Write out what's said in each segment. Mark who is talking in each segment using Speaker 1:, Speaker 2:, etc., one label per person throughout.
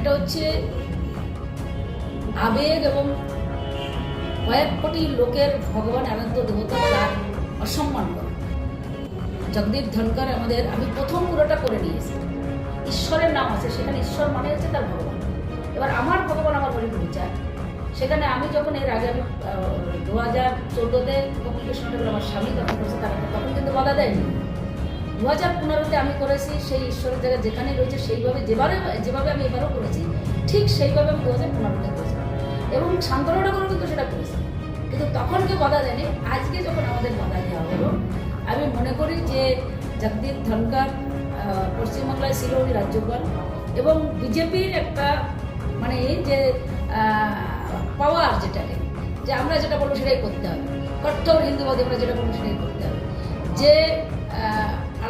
Speaker 1: এটা হচ্ছে আবেগ এবং কয়েক কোটি লোকের ভগবান আনন্দ, দেবতা তার অসম্মান করা। জগদীপ ধনকর আমাদের, আমি প্রথম পুরোটা করে নিয়েছি। ঈশ্বরের নাম আছে, সেখানে ঈশ্বর মানে হচ্ছে তার ভগবান। এবার আমার ভগবান আমার বলে পরিচয় সেখানে আমি যখন এর আগে আমি দু হাজার চোদ্দোতে কপিল কৃষ্ণ ঠাকুর আমার স্বামী তখন করেছে, তারা তখন কিন্তু বাধা দেয়নি। দু হাজার পনেরোতে আমি করেছি, সেই ঈশ্বরের জায়গায় যেখানে রয়েছে সেইভাবে যেভাবে যেভাবে আমি এবারও করেছি, ঠিক সেইভাবে আমি দু হাজার পনেরোতে করেছি। এবং শান্তনু ঠাকুরও কিন্তু সেটা করেছি। কিন্তু তখন কেউ বাধা দেয়নি, আজকে যখন আমাদের বাধা দেওয়া হলো, আমি মনে করি যে জগদীপ ধনকর পশ্চিমবাংলায় ছিল উনি রাজ্যপাল এবং বিজেপির একটা মানে যে পাওয়ার যেটাকে, যে আমরা যেটা বলব সেটাই করতে হবে। কট্টর হিন্দুবাদী আমরা যেটা বলব সেটাই করতে হবে। যে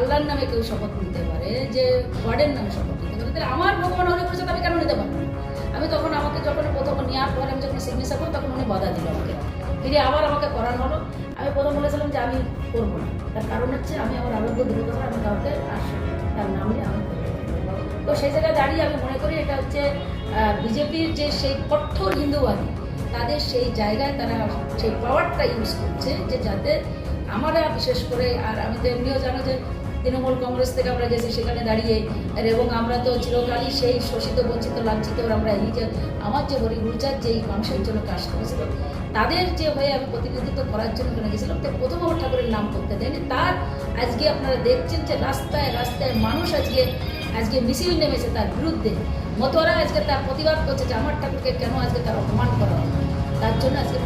Speaker 1: আল্লাহর নামে কেউ শপথ নিতে পারে, যে গডের নামে শপথ নিতে পারে, তাহলে আমার ভগবান হরে করেছে আমি কেন নিতে পারব? আমি তখন আমাকে যখন প্রথম নেওয়ার পরে আমি যখন সিগনেচার করি তখন উনি বাধা দিল আমাকে। ফিরে আবার আমাকে করানো হলো। আমি প্রথম বলেছিলাম যে আমি করব না। তার কারণ হচ্ছে আমি আমার আরোগ্য দূরত আমি কাউকে আসি তার নাম আমি তো সেই জায়গায় দাঁড়িয়ে আমি মনে করি এটা হচ্ছে বিজেপির যে সেই কঠোর হিন্দুবাদী, তাদের সেই জায়গায় তারা সেই পাওয়ারটা ইউজ করছে যে যাতে আমরা বিশেষ করে, আর আমি তো এমনিও জানো যে তৃণমূল কংগ্রেস থেকে আমরা গেছি সেখানে দাঁড়িয়ে। আর এবং আমরা তো চিরকালই সেই শোষিত, বঞ্চিত, লাঞ্ছিত আমরা এই যে আমার যে হরি গুরজার যে এই মানুষের জন্য কাজ করেছিল, তাদের যে হয়ে আমি প্রতিনিধিত্ব করার জন্য ওখানে গেছিলাম, তো প্রথম আমার ঠাকুরের নাম করতে দেয়নি। তার আজকে আপনারা দেখছেন যে রাস্তায় রাস্তায় মানুষ আজকে আজকে মিছিল নেমেছে তার বিরুদ্ধে। মতোয়ারা আজকে তার প্রতিবাদ করছে যে আমার ঠাকুরকে কেন আজকে তার অপমান করা তার জন্য আজকে